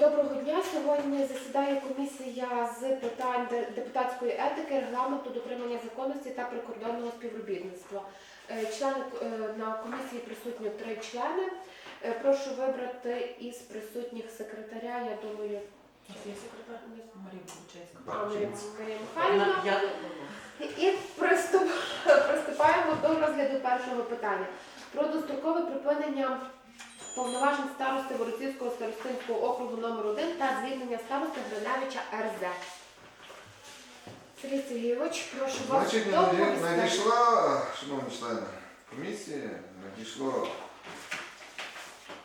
Доброго дня. Сьогодні засідає комісія з питань депутатської етики, регламенту, дотримання законності та прикордонного співробітництва. Е, Члени е, на комісії присутні три члени. Е, Прошу вибрати із присутніх секретаря. Я думаю, секретар Марія Михайлівна. І приступаємо до розгляду першого питання про дострокове припинення повноважень старости Воротівського старостинського округу номер 1 та звільнення старости Гриневича РЗ. Сергій Сергійович, прошу вас Значить, доповісти. надійшла, шановні члени комісії, надійшло,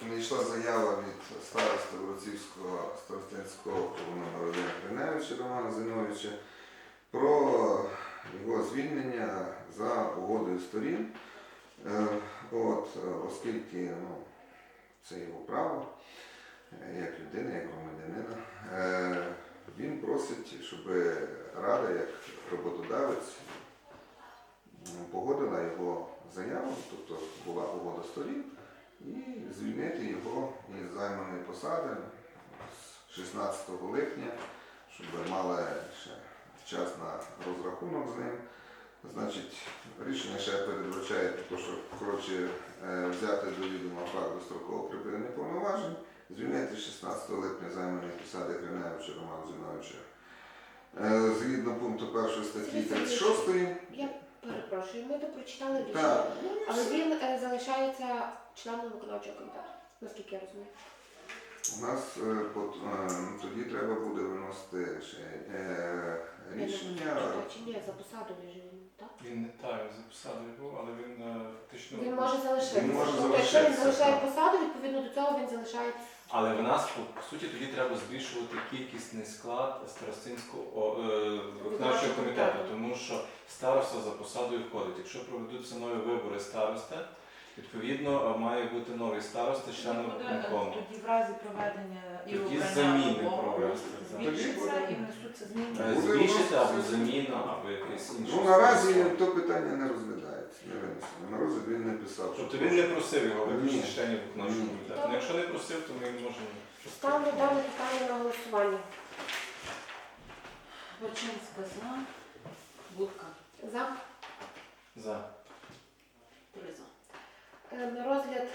надійшла заява від старости Вороцівського старостинського округу номер 1 Гриневича Романа Зиновича про його звільнення за угодою сторін. Е, От, оскільки ну, це його право, е, як людини, як громадянина. Е, Він просить, щоб рада, як роботодавець, погодила його заяву, тобто була угода сторін, і звільнити його із займаної посади з 16 липня, щоб мали ще час на розрахунок з ним. Значить, рішення ще передбачає, що коротше взяти до відома факт дострокового припинення повноважень, звільнити 16 липня займаної посади Гриневича Романа Зіновича. Е, Згідно пункту 1 статті 36, Я перепрошую, ми то прочитали рішення, але він е, залишається членом виконавчого комітету, наскільки я розумію. У нас е, е, тоді треба буде виносити ще е, рішення. чи ні, за посадою же він, так? Він не так за посадою був, але він фактично. Він може залишитися. Він може Тобто, якщо він залишає так. посаду, відповідно до цього він залишається. Але в нас по, суті тоді треба збільшувати кількісний склад старостинського виконавчого комітету, тому що староста за посадою входить. Якщо проведуться нові вибори старости, відповідно е, має бути новий староста членом буде, виконкому. тоді в разі проведення і Тоді обрання заміни нового провести, так. збільшиться і внесуться зміни. Е, Збільшити або заміна, або якесь інше. Ну наразі то питання не розглядається, не винесено. На розгляд він не писав. що Тобто він не просив його Ні. виключити членів виконавчого Ні. комітету. Ну, якщо не просив, то ми можемо. Ставлю дане питання на голосування. Бочинська за. Будка. За За. Е, на розгляд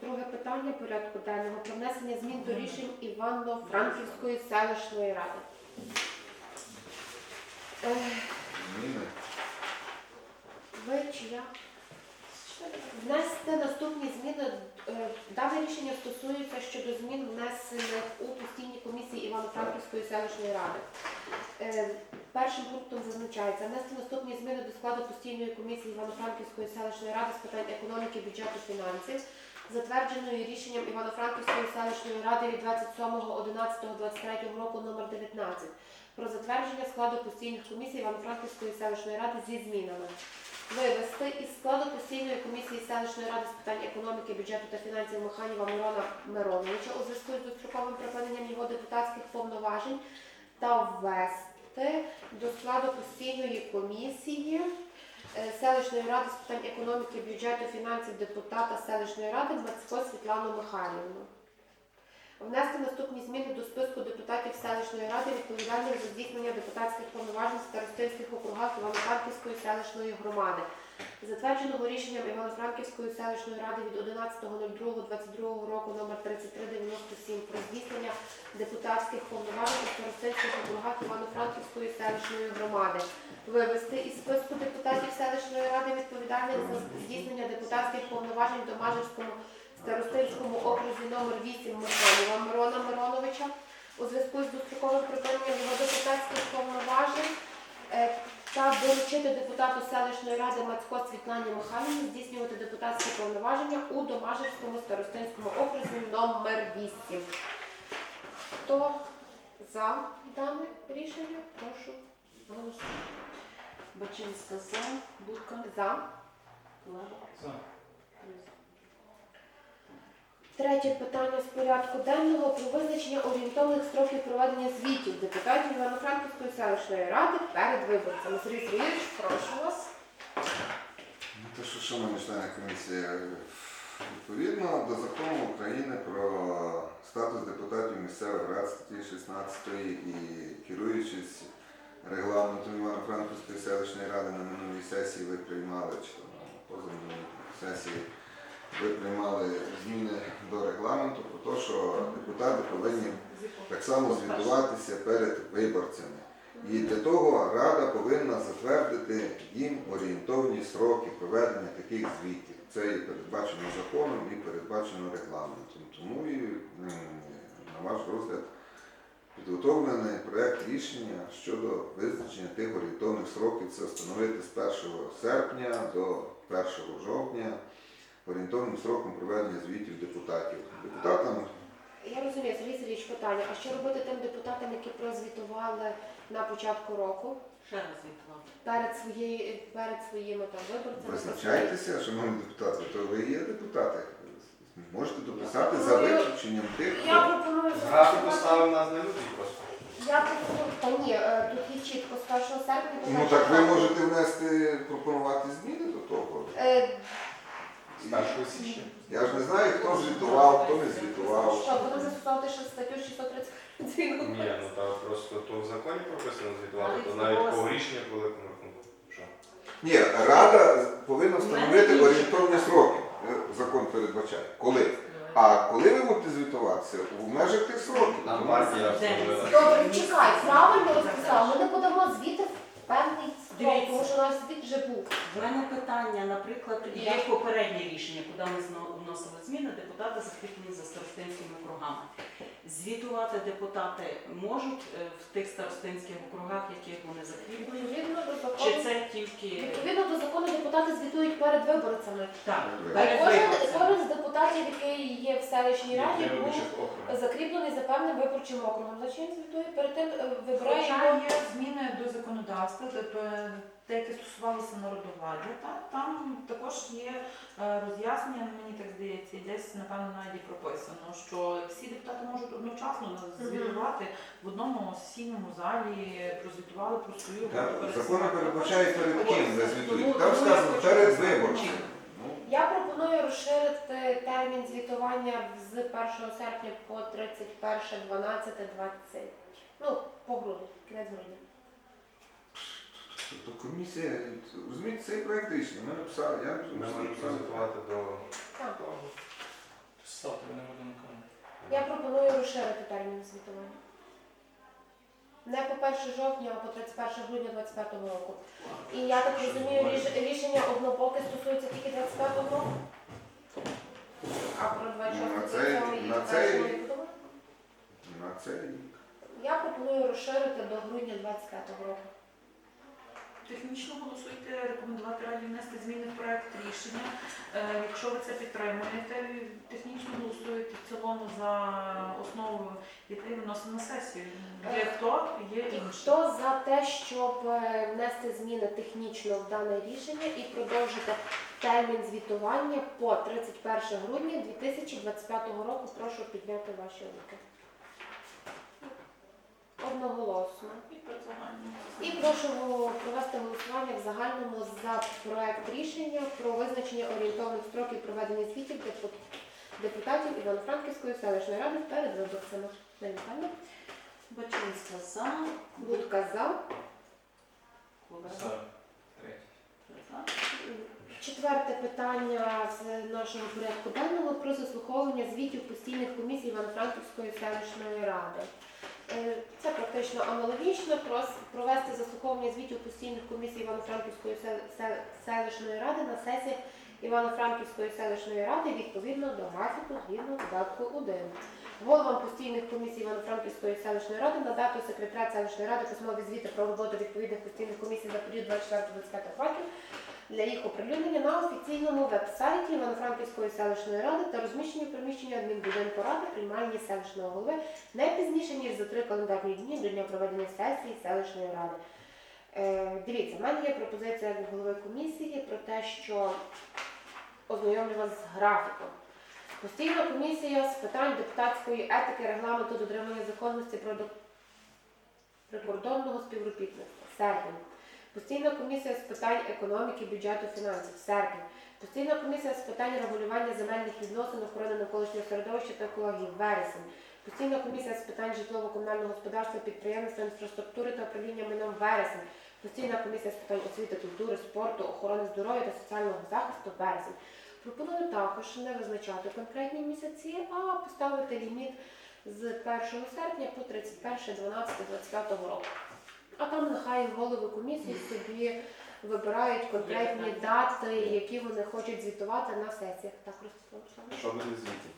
друге питання порядку денного про внесення змін до рішень Івано-Франківської селищної ради. Е, Ви чи я? Внести наступні зміни. Е, Дане рішення стосується щодо змін внесених у постійні комісії Івано-Франківської селищної ради. Першим пунктом зазначається внести наступні зміни до складу постійної комісії Івано-Франківської селищної ради з питань економіки, бюджету, фінансів, затвердженої рішенням Івано-Франківської селищної ради від 27.11.23 року номер 19 про затвердження складу постійних комісій Івано-Франківської селищної ради зі змінами. Вивести із складу постійної комісії селищної ради з питань економіки, бюджету та фінансів Михайлова Мирона Мироновича у зв'язку з достроковим припиненням його депутатських повноважень та ввести до складу постійної комісії е, селищної ради з питань економіки, бюджету, фінансів депутата селищної ради Мацько Світлану Михайлівну. Внести наступні зміни до списку депутатів селищної ради, відповідальних за здійснення депутатських повноважень старостинських округах Івано-Франківської селищної громади, затвердженого рішенням Івано-Франківської селищної ради від 11.02.22 року номер 3397 про здійснення депутатських повноважень у старостинських округах Івано-Франківської селищної громади, вивести із списку депутатів селищної ради, відповідальних за здійснення депутатських повноважень в Домажівському Старостинському окрузі номер 8 Михайлова Мирона Мироновича. У зв'язку з достроковим припиненням його депутатських повноважень е, та доручити депутату селищної ради Мацько Світлані Михайлівні здійснювати депутатські повноваження у Домажівському старостинському окрузі номер 8. Хто за дане рішення? Прошу голосувати. Бачинська за. Будка. За. Лева. За. Третє питання з порядку денного про визначення орієнтовних строків проведення звітів депутатів Івано-Франківської селищної ради перед виборцями. Сергій Сергійович, прошу вас. Ну, що шановні члени комісії, Відповідно до закону України про статус депутатів місцевих рад статті 16 і керуючись регламентом Івано-Франківської селищної ради на минулій сесії ви приймали, чи позаминулій сесії ви приймали зміни до регламенту про те, що депутати повинні так само звітуватися перед виборцями. І для того Рада повинна затвердити їм орієнтовні сроки проведення таких звітів. Це і передбачено законом, і передбачено регламентом. Тому і на ваш розгляд підготовлений проект рішення щодо визначення тих орієнтовних сроків. Це встановити з 1 серпня до 1 жовтня орієнтовним сроком проведення звітів депутатів. Депутатам Я розумію, Сергій Сергійович, питання. А що робити тим депутатам, які прозвітували на початку року Ще раз звітував. перед своєю перед своїми там виборцями? Визначайтеся, шановні депутати, то ви є депутати. Можете дописати за виключенням тих, Я хто пропоную Графіку ставив нас не люди просто. Я пропоную. Та ні, е, тут є чітко з 1 серпня. до ну 1 так ви можете внести пропонувати зміни до того. Е, І січня. Я ж не знаю, хто звітував, хто не звітував. Що, будемо застосовувати ще статтю 630 Ні, ну та просто то в законі прописано звітувати, то навіть по рішенню великому рахунку. Що? Ні, Рада повинна встановити орієнтовні сроки. Е, Закон передбачає. Коли? А коли ви будете звітуватися? У межах тих сроків. Партія День. Добре, чекай, правильно розписав. Ми не подамо звіти в певний Дивіться. тому що наш звіт вже був. В мене питання, наприклад, є попереднє рішення, куди ми вносили зміни, депутати закріплені за старостинськими округами. Звітувати депутати можуть е, в тих старостинських округах, яких вони закріплені, Відповідно до чи це тільки Відповідно до закону депутати звітують перед виборцями. так, Перед перед Кожен, виборцями? кожен з депутатів, який є в селищній раді, був закріплений за певним виборчим округом. За чим звітує? Перед тим е, вибирає Хоча є зміни до законодавства, тобто те, яке стосувалося народовладдя, та, там також є е, роз'яснення, мені так здається, і десь, напевно, навіть і прописано, що всі депутати можуть одночасно звітувати в одному сесійному залі, прозвітували про свою Так. Закон передбачає перед ким Тому- звітуєте. Там я сказано перед виборцем. Ну, Я пропоную розширити термін звітування з 1 серпня по 31 12 20. Ну, по грудні, кінець грудня. Тобто комісія, розумієте, цей проект рішення, ми написали, я Ми можемо прозвітувати до Так. Ставте мене воду. Я пропоную розширити термін звітування. Не по 1 жовтня, а по 31 грудня 2025 року. І я так розумію, ріш- рішення однопоки стосується тільки 25 року. А про 26 Ну, на цей- і на першого цей- не будемо? на цей рік. Я пропоную розширити до грудня 25 року. Технічно голосуйте, рекомендувати раді внести зміни в проект рішення. Е, Якщо ви це підтримуєте, технічно голосуєте в цілому за основу, ти виносимо на сесію. Є хто, є І інші. хто за те, щоб е, внести зміни технічно в дане рішення і продовжити термін звітування по 31 грудня 2025 року, прошу підняти ваші руки. Одноголосно. І прошу провести голосування в загальному за проект рішення про визначення орієнтовних строків проведення звітів депутатів Івано-Франківської селищної ради перед виборцями. Михайлівна. Бачинська за, Будка за. Четверте питання з нашого порядку денного про заслуховування звітів постійних комісій Івано-Франківської селищної ради. Е, Це практично аналогічно провести заслуховування звітів постійних комісій Івано-Франківської сел- сел- селищної ради на сесіях Івано-Франківської селищної ради відповідно до графіку згідно додатку 1. Головам постійних комісій Івано-Франківської селищної ради надати секретаря селищної ради письмові звіти про роботу відповідних постійних комісій за період 24-25 років для їх оприлюднення на офіційному веб-сайті Івано-Франківської селищної ради та розміщення в приміщенні адмінбудинку ради приймальні селищного голови не пізніше, ніж за три календарні дні до дня проведення сесії селищної ради. Е, дивіться, в мене є пропозиція від голови комісії про те, що ознайомлю вас з графіком. Постійна комісія з питань депутатської етики, регламенту, дотримання законності про прикордонного співробітництва. Серпень. Постійна комісія з питань економіки, бюджету, фінансів серпень. Постійна комісія з питань регулювання земельних відносин, охорони навколишнього середовища та екології вересень. Постійна комісія з питань житлово-комунального господарства, підприємництва, інфраструктури та управління майном вересень. Постійна комісія з питань освіти, культури, спорту, охорони здоров'я та соціального захисту вересень. Пропоную також не визначати конкретні місяці, а поставити ліміт з 1 серпня по 31.12.25 року. А там нехай голови комісії собі вибирають конкретні дати, які вони хочуть звітувати на сесіях. Так, Ростислав? Що буде звідти?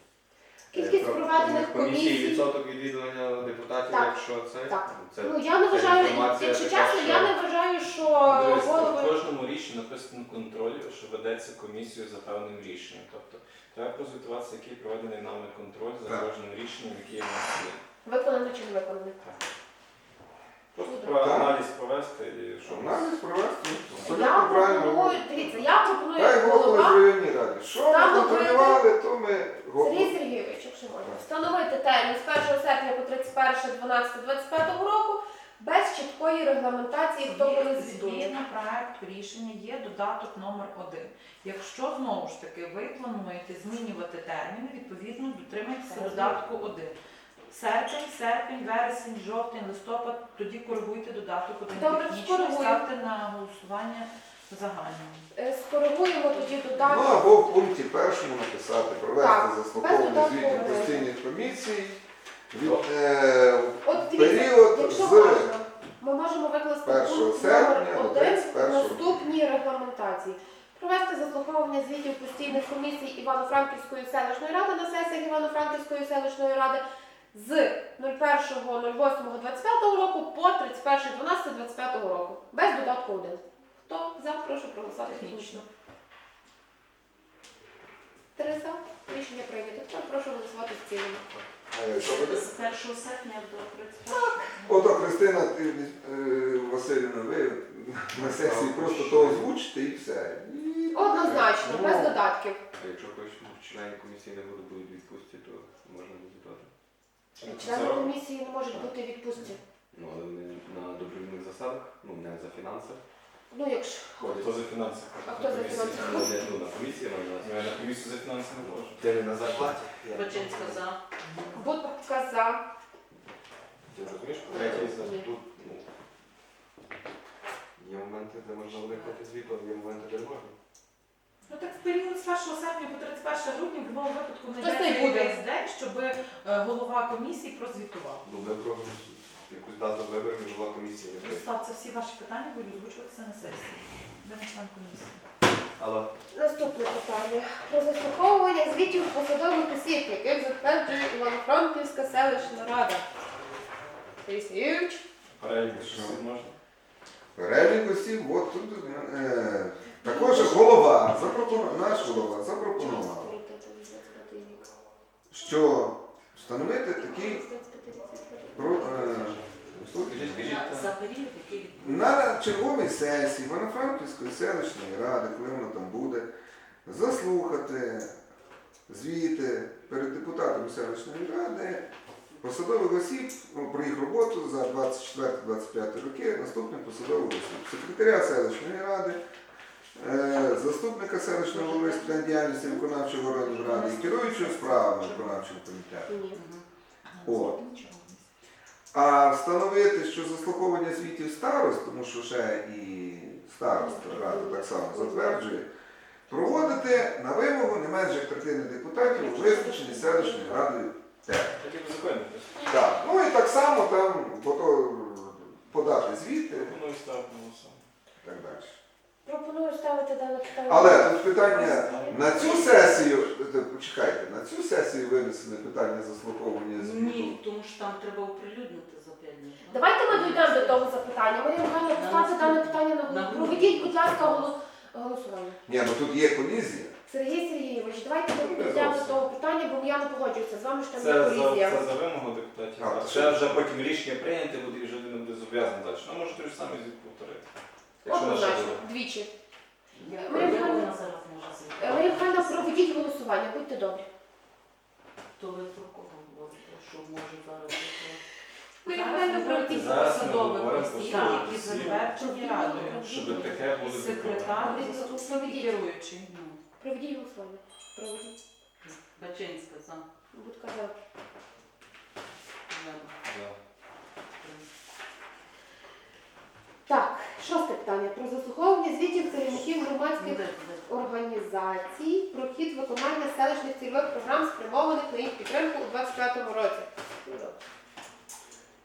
Кількість проведених комісії, комісій. відсоток відвідування депутатів, Так. якщо це, Так. це Ну я не вважаю, інформація якщо така, чесно, що- я не вважаю, що Дивись, в голови. кожному рішенні написано контроль, що ведеться комісією за певним рішенням. Тобто треба прозвітуватися, який проведений нами контроль за Так. кожним рішенням, яке в нас є. Виконано чи не виконано? Про Так. Провести і що Аналіз провести Я абсолютно правильно. пропоную, дивіться, я пропоную Дай як голови голова районній раді. Що ми контролювали, то ми Сергій голови. Сергійович, якщо можна, встановити термін з 1 серпня по 31.12.25 року без чіткої регламентації, хто коли звітує. Згідно проекту рішення є додаток номер один. Якщо знову ж таки ви плануєте змінювати терміни, відповідно дотримайтеся додатку один. Серпень, серпень, вересень, жовтень, листопад, тоді коригуйте додаток один Добре, технічно, скоригуємо. ставте на голосування загальне. Е, Скоригуємо тоді Ну додаток. або в пункті першому написати, провести без заслуховування додатку звітів постійних комісій від е, От дивіться, період якщо з можна, ми можемо викласти 1 пункт серпня номер до один 31 наступній регламентації. Провести заслуховування звітів постійних комісій Івано-Франківської селищної ради на сесіях Івано-Франківської селищної ради з 01.08.25 року по 31.12.25 року. Без додатку 1. Хто за, прошу проголосувати технічно. Три за. Рішення прийнято. Тепер прошу голосувати в цілому. е, що буде? З 1 серпня до 31 Ото Христина ти, е, Васильівна, ви на сесії просто то озвучите і все. І- Однозначно, Ну, без додатків. А якщо хтось члени комісії не буде будуть відпустити, то. Члени комісії не можуть бути відпустці. Ну, але вони на добровільних засадах, ну не за фінанси. Ну, якщо. Хто за фінанси? А хто за фінанси? Ну, не, ну, на комісії маю на Ну, я на комісію за фінанси не можу. Ти не на зарплаті. Бачинська за. Будка за. Ти розумієш, третій за Ні. тут, ну, є моменти, де можна уникнути звіту, а є моменти, де не можна. Ну так в період з 1 серпня по 31 грудня в будь-якому випадку не Хтось та буде. весь день, щоб е, голова комісії прозвітував. Ну, ми пробуємо якусь дату виборів, жила комісія не прийде. Став, це всі ваші питання будуть озвучуватися на сесії. Де не член комісії? Але Наступне питання. Про заслуховування звітів посадових осіб, яких затверджує Івано-Франківська селищна рада. Сергій Сергійович. Перелік, що можна? Перелік осіб, от тут е, також голова запропонував, наш голова запропонував, що встановити такий про, е, на черговій сесії Івано-Франківської селищної ради, коли воно там буде, заслухати звіти перед депутатами селищної ради посадових осіб ну, про їх роботу за 24-25 роки, наступних посадових осіб. Секретаря селищної ради, заступника селищного голови з питань діяльності виконавчого органу ради і керуючого справами виконавчого комітету. Ні. О. А встановити, що заслуховування звітів старост, тому що ще і староста рада так само затверджує, проводити на вимогу не менше третини депутатів у визначенні селищною радою теж. Так, ну і так само там подати звіти і так далі. Пропоную ставити дане питання. Але тут питання на цю сесію, е, почекайте, на цю сесію винесене питання заслуховування звіту. Ні, тому що там треба оприлюднити за 5 днів. Давайте ми дійдемо до того запитання. Марія Михайловна, поставте дане питання на голосування. Проведіть, будь ласка, голос- голосування. Ні, ну тут є колізія. Сергій Сергійович, давайте ми Ну, не дійдемо до зовсім. того питання, бо я не погоджуюся з вами, що там Це є за, колізія. це за вимогу депутатів. А, А ще вже потім рішення прийняти буде і вже не буде зобов'язаний далі. Ну, може той ж самий повторити. Якщо Однозначно, буде. двічі. Марія Михайлівна, зараз може Е. Марія Михайловна, проведіть голосування, будьте добрі. То ви про кого говорите, що може зараз бути? Марія проведіть. Зараз ми посадових осіб, про які затверджені радою. Щоб таке було Секретар, Проведіть. заступник і керуючий. Ну, Проведіть голосування. Проведіть. Бачинська за. Будь казав. За. Так, шосте питання. Про заслуховування звітів керівників громадських організацій про хід виконання селищних цільових програм, спрямованих на їх підтримку у 2025 році.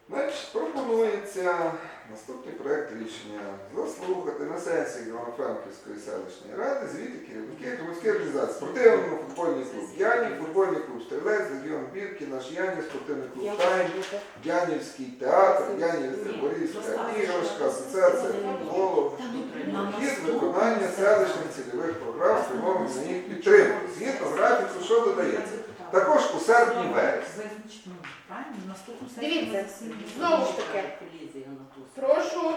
Значить, пропонується наступний проект рішення заслухати на сесії Івано-Франківської селищної ради звіти керівників громадських організацій. Спортивний футбольний клуб Яні, футбольний клуб Стрілець, Легіон Бірки, наш Яні, спортивний клуб Тайм, Янівський театр, Янівська Борівська іграшка, асоціація футболу. Хід виконання селищних цільових програм спрямованих на їх підтримку. Згідно графіку, що додається? Також у серпні вересні. Ну, наступну сесію Дивіться, знову ж таки. Прошу,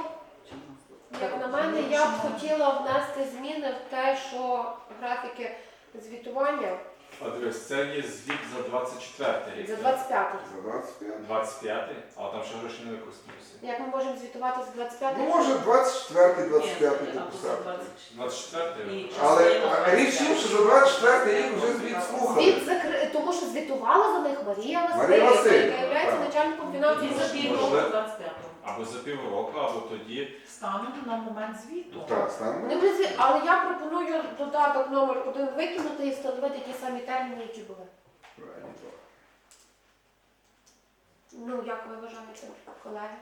як на мене, я б хотіла внести зміни в те, що графіки звітування А дивись, це є звіт за 24 рік. за 25 За 25. 25, але там ще гроші не використовуються. Як ми можемо звітувати за 25 Ну, може, 24 25 Ні, дописати. 24 І- Але частина а, річ в тім, що за 24 рік вже звіт слухали. Звіт закри... тому що звітувала за них Марія Марія Васильівна, Васильівна, яка є начальником фінансів за півроку 25-го. Або за півроку, або тоді. Станом на момент звіту. Так, стане. Не буде звіт- Але я пропоную додаток номер один викинути і встановити ті самі терміни, які були. Правильно. Ну, як ви вважаєте, колеги?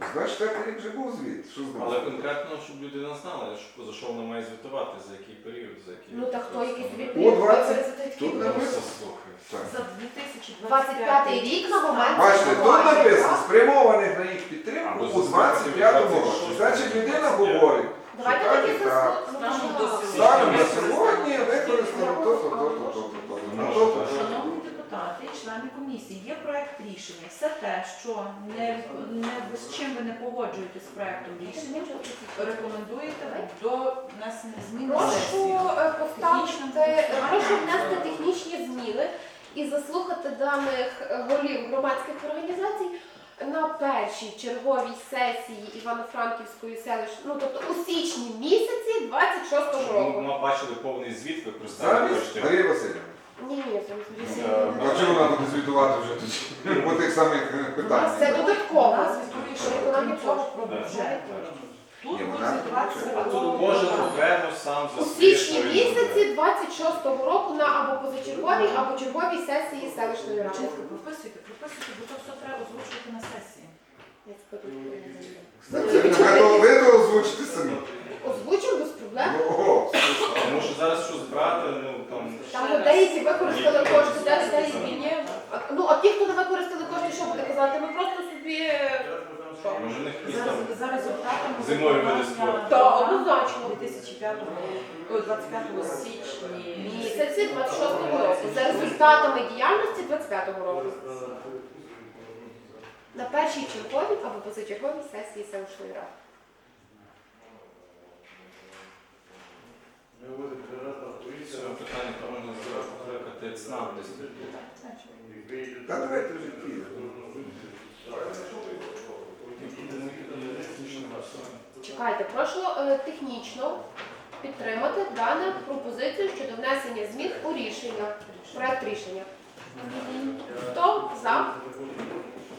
Ну, За 24 рік вже був звіт. Що Але конкретно, щоб людина знала, що- за що вона має звітувати, за який період, за який. Ну так хто якийсь звіт? 20 тут Ну, написано. За 2025 рік на момент Бачите, тут написано спрямованих на їх підтримку у за 25-му році. Значить, людина говорить, Давайте такі сьогодні. Станом на сьогодні використано то, то, то, то, члени комісії, є проект рішення. Все те, що не, не з чим ви не погоджуєтесь з проектом рішення, рекомендуєте до внесення змін до Прошу е, поставити, прошу внести технічні зміни і заслухати даних е, голів громадських організацій на першій черговій сесії Івано-Франківської селищної, ну тобто у січні місяці 26-го Щоб року. Ми бачили повний звіт використання Замість коштів. Марія Васильівна. Ні, ні, це Ну, А да. чому вона звітувати вже? По тих самих е, це додатково. Виконання цього про бюджет. Тут кожен окремо сам за У січні місяці 26-го року на або позачерговій, або черговій сесії селищної ради. Чітко прописуйте, прописуйте, бо то все треба озвучувати на сесії. Я Ви то- озвучите самі. Озвучимо без проблем. Ну, Тому що зараз щось брати, ну там. Там деякі використали кошти, де деякі ні. А, Ну, а ті, хто не використали кошти, що буде казати? Ми просто собі. Може За, за результатами Зимові види виконання спорту. Так, однозначно. 2005 ой, 25 січні Місяці 26-го року. За результатами діяльності 25-го року. На першій черговій або позачерговій сесії селищної ради. Питання можна закликати Та давайте вже піде. Чекайте, прошу е, технічно підтримати дану пропозицію щодо внесення змін у рішення. Проект рішення. Хто за?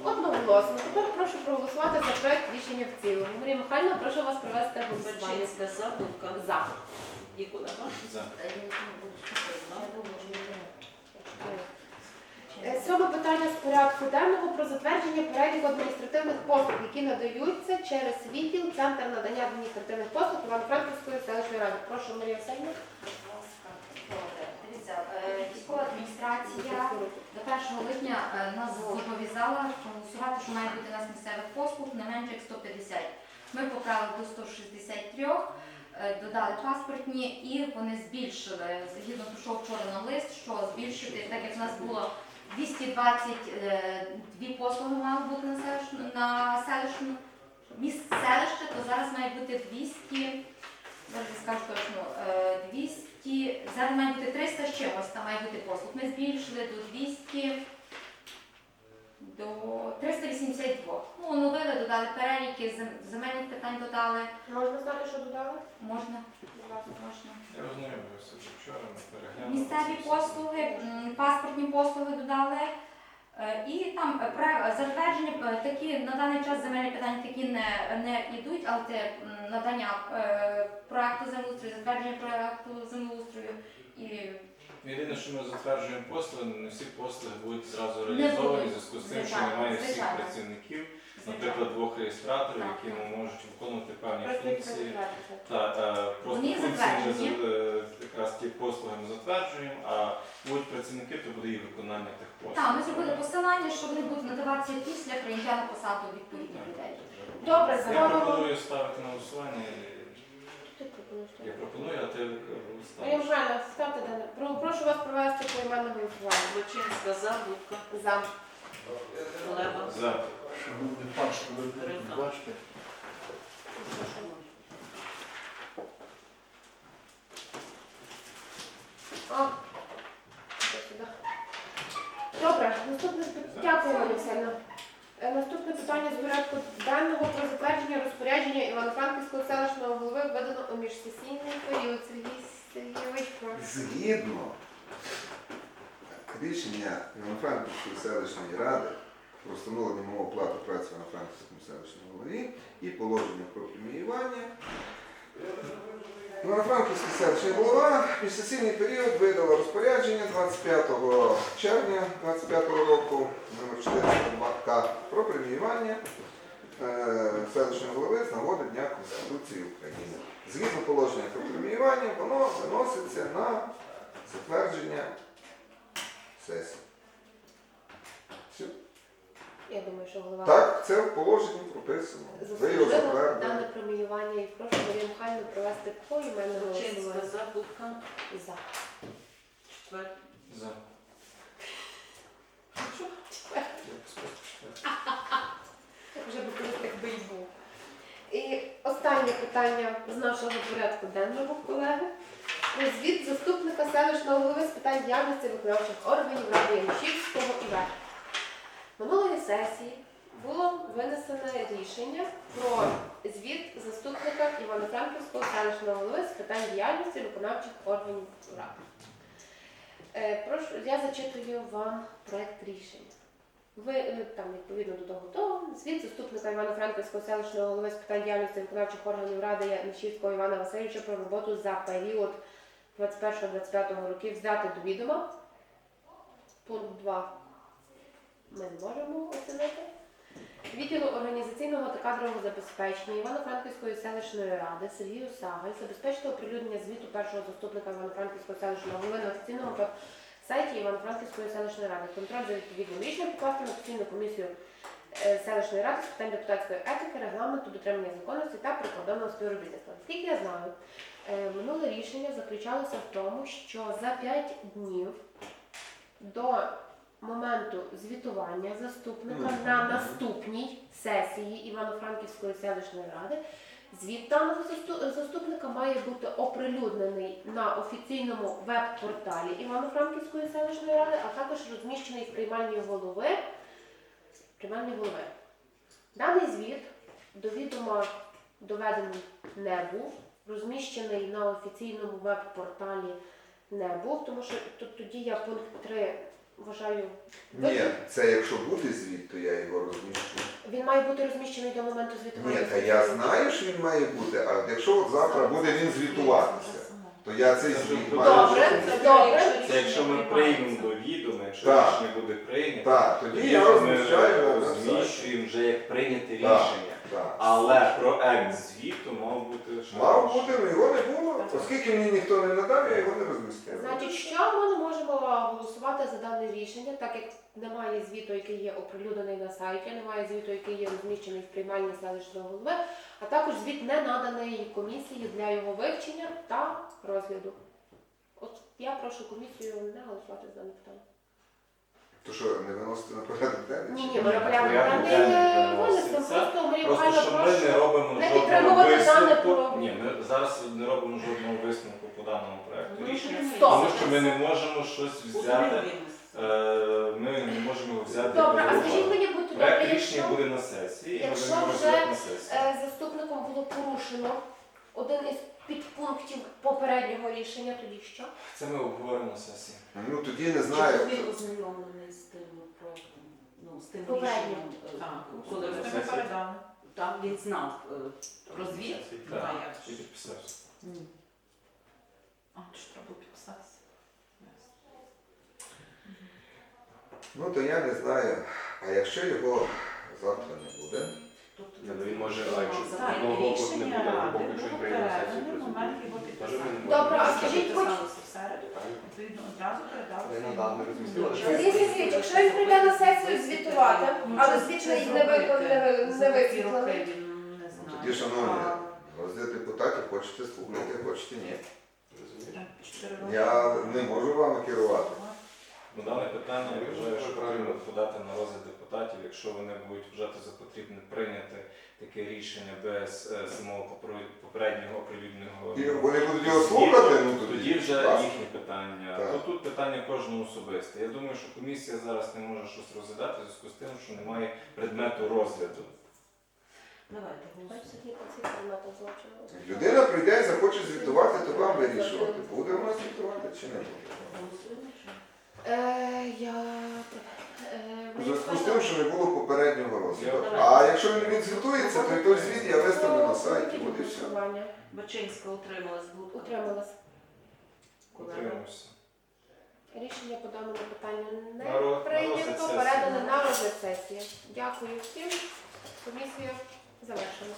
Одноголосно. Тепер прошу проголосувати за проект рішення в цілому. Марія Михайлівна, прошу вас провести голосування. Бачинська за, Дубка За. І куди? За. Е, Сьоме питання з порядку денного про затвердження переліку адміністративних послуг, які надаються через відділ Центр надання адміністративних послуг Івано-Франківської селищної ради. Прошу, Марія Сельна. Дивіться, е, військова адміністрація до 1 липня е, нас зобов'язала проголосувати, що має бути у нас місцевих послуг не менше як 150. Ми поправили до 163, е, додали паспортні і вони збільшили, згідно пішов вчора на лист, що збільшити, так як в нас було 222 послуги мали бути на селищну, на селищну міст селище, то зараз має бути 200, зараз скажу точно, е, 200, зараз має бути 300 з чимось, там має бути послуг. Ми збільшили до 200, до 380 82. Ну, оновили, додали переліки, зем- земельних питань додали. Можна знати, що додали? Можна, Будь ласка. можна. Я ознайомився вчора, ми переглянули. Місцеві це все. послуги, м, паспортні послуги додали. Е, І там е, затвердження е, такі на даний час земельні питання такі не, не йдуть, але це м, надання е, проекту землеустрою, затвердження проекту землеустрою і Єдине, що ми затверджуємо послуги, не всі послуги будуть зразу реалізовані в зв'язку з тим, що Звичайно, немає всіх звичайно. працівників, наприклад, двох реєстраторів, Так, які так. можуть виконувати певні Просто функції. Та е, просто Вони функції ми затверджені. за- е, якраз ті послуги ми затверджуємо, а будуть працівники, то буде і виконання тих послуг. Так, ми зробили посилання, що вони будуть надаватися після прийняття на посаду відповідних людей. Добре, Я пропоную ставити на голосування. Ти пропонуєш. Я пропоную, а ти е, Марія ставиш. Михайлівна, ставте дане. Про- Прошу вас провести поіменне голосування. Злочинська за, Будка, За. Лева. За. Шановний пан, що ви бачите, А. Добре, наступне пи- дякую. Е, Наступне питання з порядку денного про затвердження розпорядження Івано-Франківського селищного голови введено у міжсесійний період. Сергій Сергійович, прошу. Згідно рішення Івано-Франківської селищної ради про встановлення мов оплати праці на Франківському селищному голові і положення про преміювання. Івано-Франківський селищний голова міжсесійний період видала розпорядження 25 червня 2025 року номер 402К про преміювання е, селищного голови з нагоди Дня Конституції України. Згідно положення про преміювання, воно виноситься на затвердження сесії. Все. Я думаю, що голова Так, це в положенні прописано. Ви його дане преміювання і прошу Марію Михайлівну провести поіменне Злочинська голосування. за, Будка, За. четвертий. За. Вже би колись так би і був. І останнє питання з нашого порядку денного, колеги. Звіт заступника селищного голови з питань діяльності виконавчих органів Ради Янушівського і ВЕК. Минулої сесії було винесене рішення про звіт заступника Івано-Франківського селищного голови з питань діяльності виконавчих органів ради. Е, Прошу, я зачитую вам проект рішення. Ви е, там відповідно до того того звіт заступника Івано-Франківського селищного голови з питань діяльності виконавчих органів ради Янишівського Івана Васильовича про роботу за період 21-25 років здати до відома. Пункт 2 ми не можемо оцінити. Відділу організаційного та кадрового забезпечення Івано-Франківської селищної ради Сергію Сагаль забезпечити оприлюднення звіту першого заступника Івано-Франківського селищного голови на офіційному сайті Івано-Франківської селищної ради. Контроль за відповідним рішенням покласти на постійну комісію е, селищної ради з питань депутатської етики, регламенту, дотримання законності та прикордонного співробітництва. Наскільки я знаю, е, минуле рішення заключалося в тому, що за 5 днів до моменту звітування заступника на наступній сесії Івано-Франківської селищної ради звіт даного заступника має бути оприлюднений на офіційному веб-порталі Івано-Франківської селищної ради, а також розміщений в приймальні голови. Приймальні голови. Даний звіт до відома доведений не був, розміщений на офіційному веб-порталі не був, тому що тут тоді я пункт 3 вважаю. Ні, це якщо буде звіт, то я його розміщу. Він має бути розміщений до моменту звітування. Ні, та я знаю, що він має бути, а якщо от завтра буде він звітуватися, то я цей звіт маю. Добре, добре. Це якщо ми приймемо до відома, якщо Так. рішення буде прийнято, Так, тоді тоді я ми розміщаю на сайті. розміщуємо вже як прийняте Так. рішення. Так. Але проект звіту мав бути Мав бути, але його не було. Оскільки мені ніхто не надав, я його не розмістив. Значить, що ми не можемо голосувати за дане рішення, так як немає звіту, який є оприлюднений на сайті, немає звіту, який є розміщений в приймальні селищного голови, а також звіт не наданий комісії для його вивчення та розгляду. От я прошу комісію не голосувати за дане питання. То що, не виносити на порядок денний? Ні, ні, ми на порядок Порядок денний виноситься. Просто Марія Просто Михайлівна, що ми не робимо не жодного підтримувати дане висновку. про- Ні, ми зараз не робимо жодного висновку по даному проекту Ну, рішення, Стоп. тому що ми не можемо щось взяти. Е, ми не можемо взяти Добре, а скажіть мені, Проект добре, рішення буде на сесії, і ми якщо будемо вже, розглядати на сесії. е, заступником було порушено один із підпунктів попереднього рішення, тоді що? Це ми обговоримо на сесії. Ну тоді не знаю. Чи він ознайомлений з тим проектом, ну, з тим Попередньо. рішенням, е, Так, коли ви ми передали. там він знав. е, Розвід? Так, і ж. підписався. А, чи треба було підписатися? Ну то я не знаю. А якщо його завтра не буде, Тобто Ні, ну він може, а якщо Так, одного боку не рішення буде, ради боку, якщо він було прийде на сесію, в то момент його Може, ми підписання. не Добре, а можемо. скажіть, хоч- в середу, відповідно, одразу передали. Що Сергій Сергійович, якщо він прийде на сесію звітувати, але звіт не, не, ви- не, не він тоді, шановні, розгляд депутатів, хочете слухати, хочете ні. Розумієш? Я не можу вами керувати. Ну, дане питання я вважаю, що потрібно подати на розгляд депутатів, якщо вони будуть вважати за потрібне прийняти таке рішення без е, самого попереднього оприлюдненого. І вони будуть його слухати, ну тоді. Тоді вже класно. їхні питання. Так. То тут питання кожного особисте. Я думаю, що комісія зараз не може щось розглядати в зв'язку з тим, що немає предмету розгляду. Давайте голосуємо. Бачите, які ці предмети злочину. Людина прийде і захоче звітувати, то вам вирішувати. Буде вона звітувати чи не буде. Голосуємо? Е, я... Е, У зв'язку з тим, що не було попереднього розгляду. А якщо він відзвітується, то і той звіт я виставлю на сайті, буде все. Голосування. Бачинська утрималась. Утрималась. Утримуємося. Рішення по даному питанню На не ро- на прийнято, сесії. передане на розгляд сесії. Дякую всім. Комісія завершена.